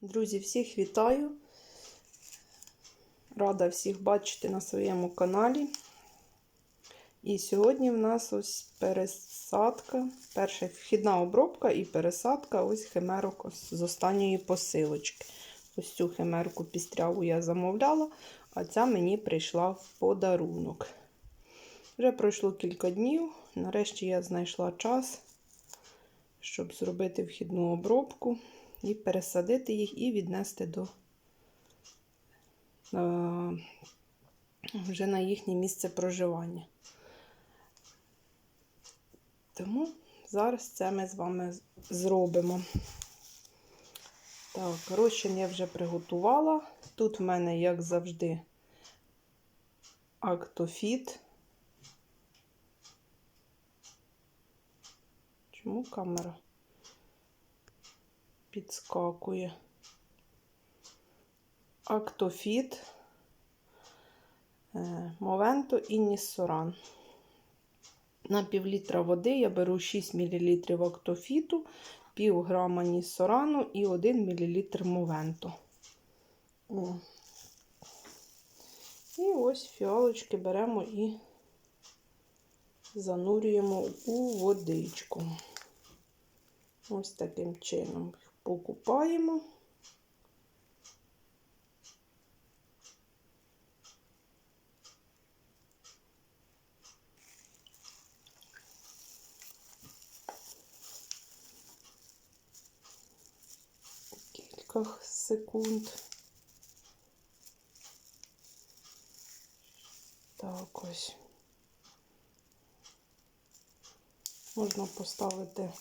Друзі, всіх вітаю. Рада всіх бачити на своєму каналі. І сьогодні в нас ось пересадка, перша вхідна обробка і пересадка ось химерок з останньої посилочки. Ось цю химерку пістряву я замовляла, а ця мені прийшла в подарунок. Вже пройшло кілька днів. Нарешті я знайшла час, щоб зробити вхідну обробку і пересадити їх, і віднести до е, вже на їхнє місце проживання. Тому зараз це ми з вами зробимо. Так, розчин я вже приготувала. Тут в мене, як завжди, актофіт. Чому камера підскакує? Актофіт, Мовенто і Ніссоран. На пів літра води я беру 6 мл актофіту, пів грама ніссорану і 1 мл мовенто. О. І ось фіалочки беремо і занурюємо у водичку. Ось таким чином покупаємо. Кілька секунд. Так ось. Можна поставити,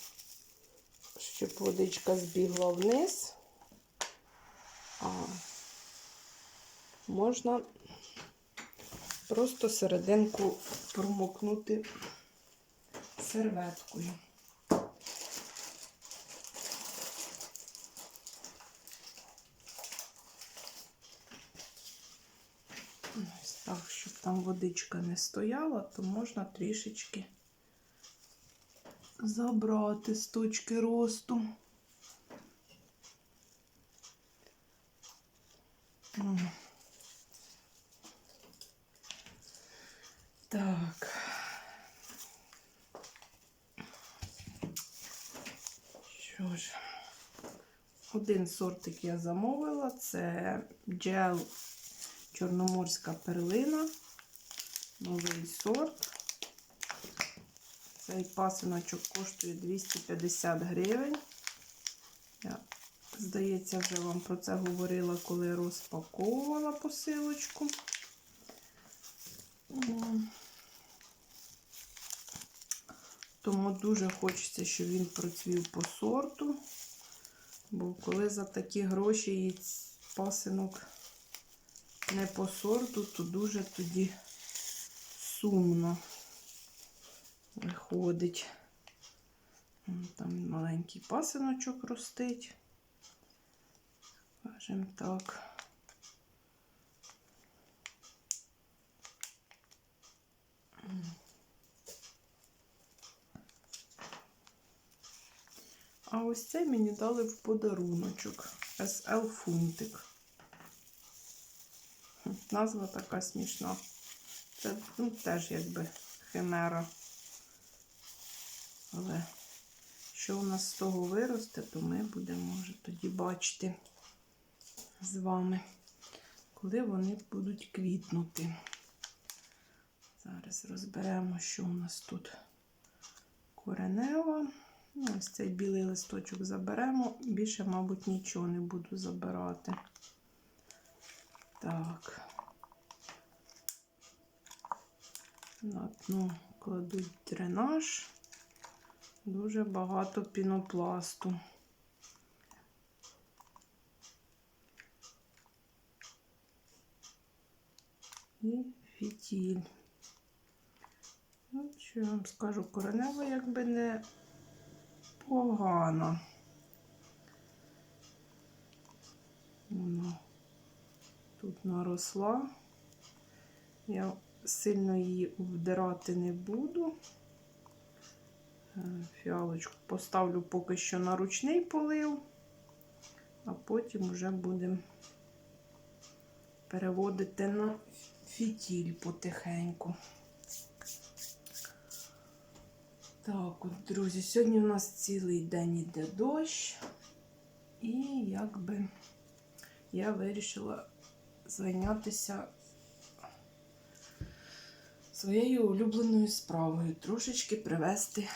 щоб водичка збігла вниз, а можна просто серединку промокнути серветкою. Так, щоб там водичка не стояла, то можна трішечки забрати з точки росту. Так. Що ж, один сортик я замовила, це джел Чорноморська перлина, новий сорт. Цей пасиночок коштує 250 гривень. Я, здається, вже вам про це говорила, коли розпаковувала посилочку. Тому дуже хочеться, щоб він процвів по сорту. Бо коли за такі гроші і пасинок не по сорту, то дуже тоді сумно виходить. Там маленький пасиночок ростить, скажімо так. А ось цей мені дали в подаруночок SL Фунтик. Назва така смішна. Це ну, теж якби химера. Але що у нас з того виросте, то ми будемо вже тоді бачити з вами, коли вони будуть квітнути. Зараз розберемо, що у нас тут коренева. Ну, Ось цей білий листочок заберемо. Більше, мабуть, нічого не буду забирати. Так. На дно кладуть дренаж. Дуже багато пінопласту. І фітіль. Ну, що я вам скажу, коренева якби не погано. Вона тут наросла. Я сильно її вдирати не буду. Е, Фіалочку поставлю поки що на ручний полив, а потім вже будемо переводити на фітіль потихеньку. Так, от, друзі, сьогодні у нас цілий день іде дощ, і якби я вирішила зайнятися своєю улюбленою справою, трошечки привести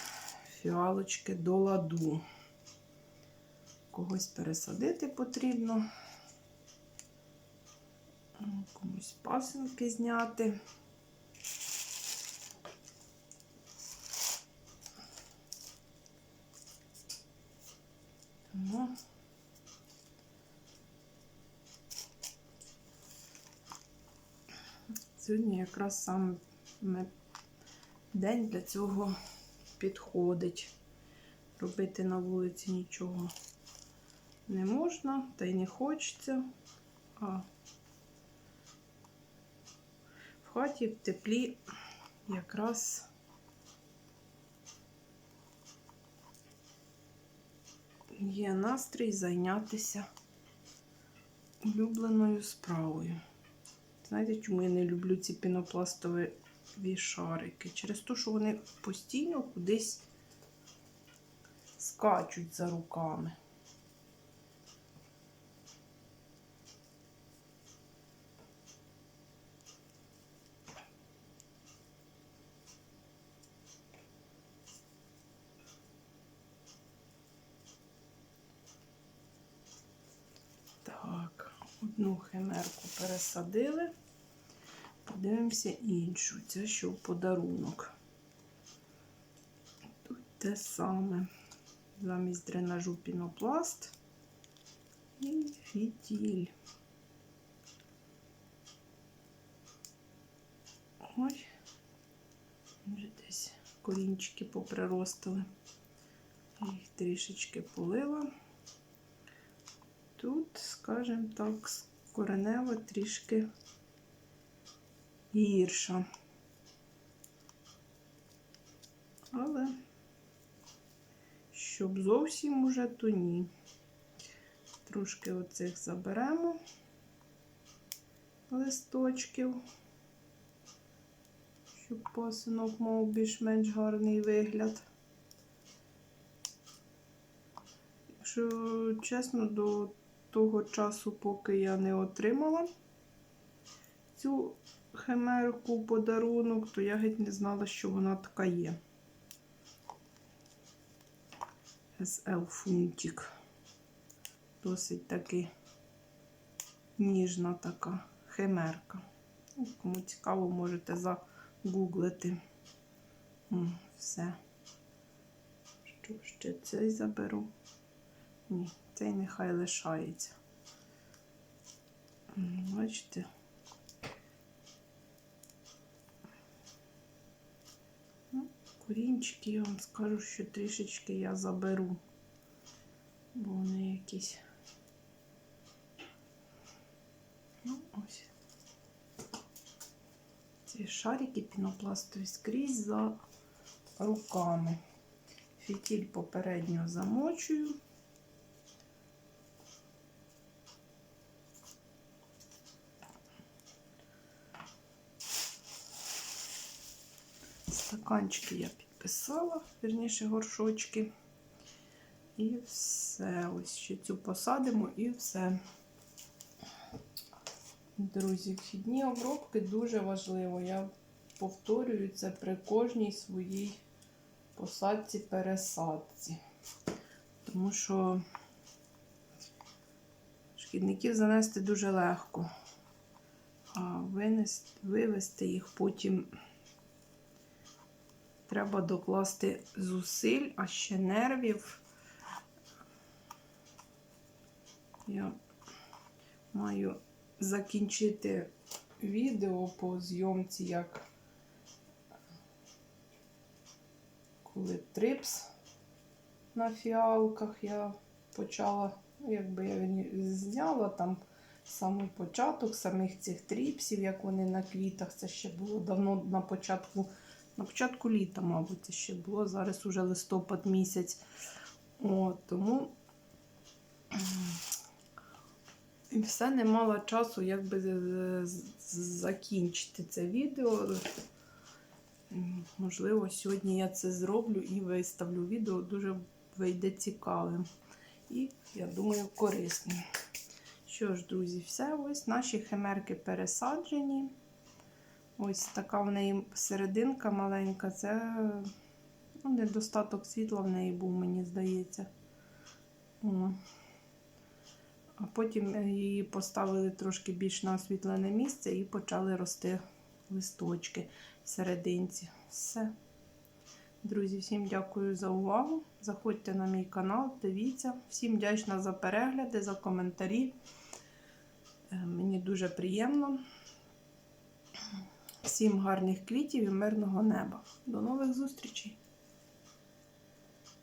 фіалочки до ладу. Когось пересадити потрібно, комусь пасинки зняти. Тому сьогодні якраз саме день для цього підходить. Робити на вулиці нічого не можна, та й не хочеться. А в хаті в теплі якраз є настрій зайнятися улюбленою справою. Знаєте, чому я не люблю ці пінопластові шарики? Через те, що вони постійно кудись скачуть за руками. Одну химерку пересадили. Подивимося іншу. Це що подарунок. Тут те саме. Замість дренажу пінопласт і фітіль. Ой, вже десь корінчики поприростили. Їх трішечки полила. Тут, скажімо так, коренева трішки гірша. Але щоб зовсім уже, то ні. Трошки оцих заберемо листочків, щоб пасинок мав більш-менш гарний вигляд. Якщо чесно, до того часу, поки я не отримала цю химерку подарунок, то я геть не знала, що вона така є. SL фунтик. Досить таки ніжна така химерка. Ну, Кому цікаво, можете загуглити. Все. Що ще цей заберу? Ні, цей нехай лишається. Бачите? Корінчики, я вам скажу, що трішечки я заберу, бо вони якісь. Ну, ось. Ці шарики пінопластові скрізь за руками. Фітіль попередньо замочую. Стаканчики я підписала, вірніше горшочки. І все. Ось ще цю посадимо і все. Друзі, вхідні обробки дуже важливо. Я повторюю це при кожній своїй посадці пересадці. Тому що шкідників занести дуже легко, а винести, вивести їх потім треба докласти зусиль, а ще нервів. Я маю закінчити відео по зйомці, як коли трипс на фіалках я почала, якби я зняла там самий початок самих цих тріпсів, як вони на квітах. Це ще було давно на початку, на початку літа, мабуть, це ще було. Зараз уже листопад місяць. От, тому І все не мала часу, як би закінчити це відео. Можливо, сьогодні я це зроблю і виставлю відео. Дуже вийде цікавим. І, я думаю, корисним. Що ж, друзі, все. Ось наші химерки пересаджені. Ось така в неї серединка маленька. Це ну, недостаток світла в неї був, мені здається. О. А потім її поставили трошки більш на освітлене місце і почали рости листочки в серединці. Все. Друзі, всім дякую за увагу. Заходьте на мій канал, дивіться. Всім вдячна за перегляди, за коментарі. Е, Мені дуже приємно. Всім гарних квітів і мирного неба. До нових зустрічей!